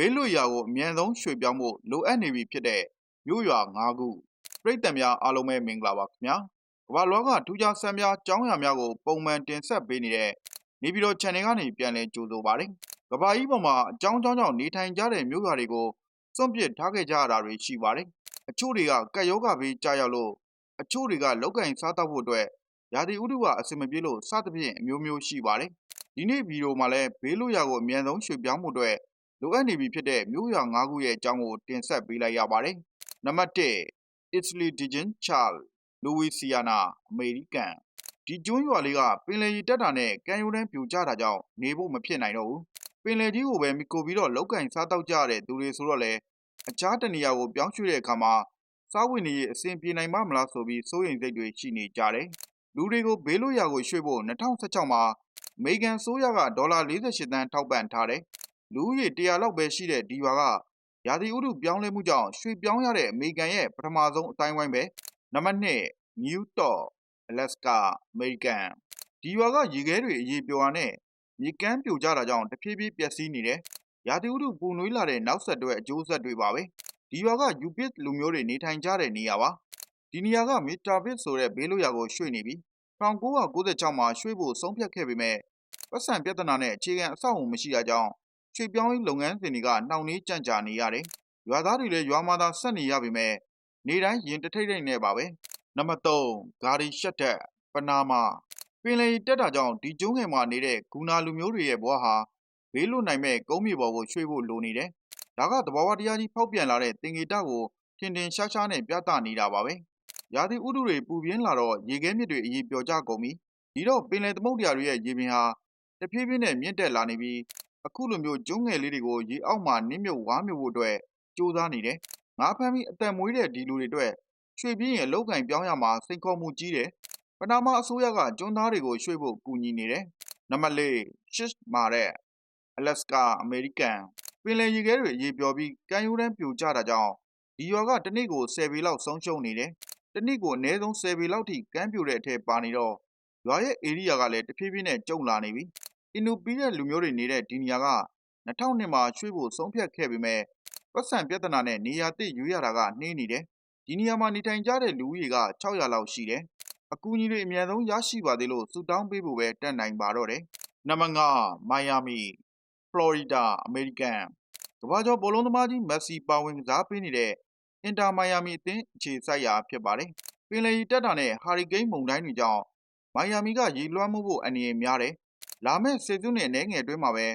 ဘေးလွတ်ရာကို အမြန်ဆုံးရွှေ့ပြောင်းဖို့ လိုအပ်နေပြီဖြစ်တဲ့ မြို့ရွာ ၅ ခုပြည်သက်များအားလုံးပဲ မင်္ဂလာပါခင်ဗျာ ကမ္ဘာလောကထူးခြားဆန်းပြားကျောင်းရာများကို ပုံမှန်တင်ဆက်ပေးနေတဲ့ နေပြည်တော် channel ကနေ ပြန်လည်ကြိုဆိုပါရစေကမ္ဘာကြီးပေါ်မှာ အကြောင်းကြောင်းကြောင့် နေထိုင်ကြတဲ့ မြို့ရွာတွေကို စွန့်ပစ်ထားခဲ့ကြရတာတွေ ရှိပါတယ် အချို့တွေကကက်ယောဂဘေးကြားရောက်လို့ အချို့တွေကလောက်ကင်စားတောက်ဖို့အတွက် ရာသီဥတုက အဆင်မပြေလို့ စသဖြင့် အမျိုးမျိုးရှိပါတယ် ဒီနေ့ဗီဒီယိုမှာလည်း ဘေးလွတ်ရာကို အမြန်ဆုံးရွှေ့ပြောင်းဖို့အတွက် လိုအပ်နေပြီဖြစ်တဲ့မြို့ရွာ၅ခုရဲ့အကြောင်းကို တင်ဆက်ပေးလိုက်ရပါတယ်။နံပါတ်1 Italy Dijon Charles Louisiana အမေရိကန်ဒီကျွန်းရွာလေးက ပင်လယ်ရေတက်တာနဲ့ ကမ်းရိုးတန်းပြိုကျတာကြောင့် နေဖို့မဖြစ်နိုင်တော့ဘူး။ပင်လယ်ကြီးကိုပဲမိကိုပြီးတော့လောက်ကင်စားတောက်ကြရတဲ့သူတွေဆိုတော့လေအခြားတနေရာကို ပြောင်းရွှေ့တဲ့အခါမှာ စားဝင်နေရေး အဆင်ပြေနိုင်မှာမလားဆိုပြီး စိုးရိမ်စိတ်တွေ ရှိနေကြတယ်။လူတွေကို ဘေးလွတ်ရာကိုရွှေ့ဖို့2016မှာ အမေရိကန်ဆိုးရက ဒေါ်လာ48သန်း ထောက်ပံ့ထားတယ်။ လူဦးရေ100လောက်ပဲရှိတဲ့ ဒီရွာက ရာသီဥတု ပြောင်းလဲမှုကြောင့် ရွှေ့ပြောင်းရတဲ့ အမေရိကန်ရဲ့ ပထမဆုံးအတိုင်းဝိုင်းပဲ။နံပါတ်2 New York Alaska အမေရိကန် ဒီရွာက ရေခဲတွေ အရေးပျော်တာနဲ့ မြေကမ်းပြိုကျတာကြောင့် တဖြည်းဖြည်း ပျက်စီးနေတယ်။ရာသီဥတု ပူနွေးလာတဲ့ နောက်ဆက်တွဲ အကျိုးဆက်တွေပါပဲ။ဒီရွာကယူပစ်လူမျိုးတွေ နေထိုင်ကြတဲ့ နေရာပါ။ဒီနေရာကမီတာပစ်ဆိုတဲ့ ဘေးလွတ်ရာကို ရွှေ့နေပြီး1996မှာ ရွှေ့ဖို့ ဆုံးဖြတ်ခဲ့ပေမဲ့ပတ်စံပြဿနာနဲ့ အခြေခံအဆောက်အအုံ မရှိတာကြောင့် ရွှေ့ပြောင်းရေးလုပ်ငန်းစဉ်တွေကနှောင့်နှေးကြန့်ကြာနေရတယ်။ရွာသားတွေလည်းရွာမှာသာဆက်နေရပေမဲ့နေတိုင်းရင်တထိတ်ထိတ်နဲ့ပါပဲ။နံပါတ်3ဂါရီရှက်တက်ပနာမာပင်လယ်တက်တာကြောင့်ဒီကျုံးငယ်မှာနေတဲ့ဂူနာလူမျိုးတွေရဲ့ဘဝဟာဘေးလွတ်နိုင်မဲ့ကုန်းမြေပေါ်ကိုရွှေ့ဖို့လိုနေတယ်။ဒါကသဘာဝတရားကြီးဖောက်ပြန်လာတဲ့တင်ငေတကိုထင်ထင်ရှားရှားနဲ့ပြသနေတာပါပဲ။ရာသီဥတုတွေပူပြင်းလာတော့ရေခဲမြစ်တွေအရေးပျော်ကြကုန်ပြီ။ဒီတော့ပင်လယ်သမုဒ္ဒရာတွေရဲ့ရေပြင်ဟာတဖြည်းဖြည်းနဲ့မြင့်တက်လာနေပြီး အခုလိုမျိုး ကျုံးငယ်လေးတွေကို ရေအောက်မှာ နစ်မြုပ်ဝါမြုပ်ဖို့အတွက် ကြိုးစားနေတယ်။ငါးဖမ်းပြီး အသက်မွေးတဲ့ ဒီလူတွေအတွက် ရွှေပြင်းရဲ့လောက်ကင်ပြောင်းရမှာ စိန်ခေါ်မှုကြီးတယ်။ပနာမအစိုးရက ကျွန်းသားတွေကို ရွှေ့ဖို့ ကူညီနေတယ်။နံပါတ် ၄ ရှစ်မာတဲ့ Alaska အမေရိကန် ပင်လယ်ရေခဲတွေရေပျော်ပြီး ကမ်းရိုးတန်းပြိုကျတာကြောင့် ဒီရွာကတစ်နေ့ကို10ပေလောက် ဆုံးရှုံးနေတယ်။တစ်နေ့ကို အနည်းဆုံး10ပေလောက်ထိ ကမ်းပြိုတဲ့အထက်ပါနေတော့ ရွာရဲ့ဧရိယာကလည်း တဖြည်းဖြည်းနဲ့ ကျုံလာနေပြီ။ အင်နူပီးတဲ့လူမျိုးတွေနေတဲ့ ဒီနေရာက2002မှာ ရွှေ့ဖို့ ဆုံးဖြတ်ခဲ့ပေမဲ့ပတ်စံပြဿနာနဲ့ နေရာသစ်ရွေးရတာက နှေးနေတယ်။ဒီနေရာမှာ နေထိုင်ကြတဲ့ လူဦးရေက600လောက်ရှိတယ်။အကူအညီတွေ အများဆုံး ရရှိပါသေးလို့ဆူတောင်းပေးဖို့ပဲ တတ်နိုင်ပါတော့တယ်။နံပါတ်5မိုင်ယာမီ ဖလော်ရီဒါ အမေရိကန်ကမ္ဘာကျော် ဘောလုံးသမားကြီး မက်ဆီ ပါဝင်ကစားပေးနေတဲ့ အင်တာမိုင်ယာမီအသင်း အခြေစိုက်ရာ ဖြစ်ပါတယ်။ပင်လယ်ရီတက်တာနဲ့ ဟာရီကိန်းမုန်တိုင်းတွေကြောင့် မိုင်ယာမီက ရေလွှမ်းမှုဖို့ အနေအများတယ်။ လာမယ့်စေစုနှစ်အနေငယ်အတွင်းမှာပဲ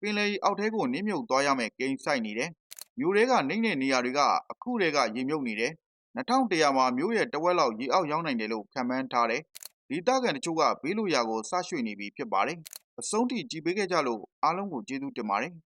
ပင်လယ်ရီအောက်ထဲကို နစ်မြုပ်သွားရမယ့် ကိန်းဆိုင်နေတယ်။မြို့တွေကနှိမ့်တဲ့နေရာတွေက အခုတည်းကရေမြုပ်နေတယ်။2100မှာ မြို့ရဲ့တဝက်လောက် ရေအောက်ရောက်နိုင်တယ်လို့ ခန့်မှန်းထားတယ်။ဒီတကန်တချို့က ဘေးလိုရာကို စရွှေ့နေပြီ ဖြစ်ပါတယ်။အဆုံးထိ ကြည်ပေးခဲ့ကြလို့ အားလုံးကို ကျေးဇူးတင်ပါတယ်။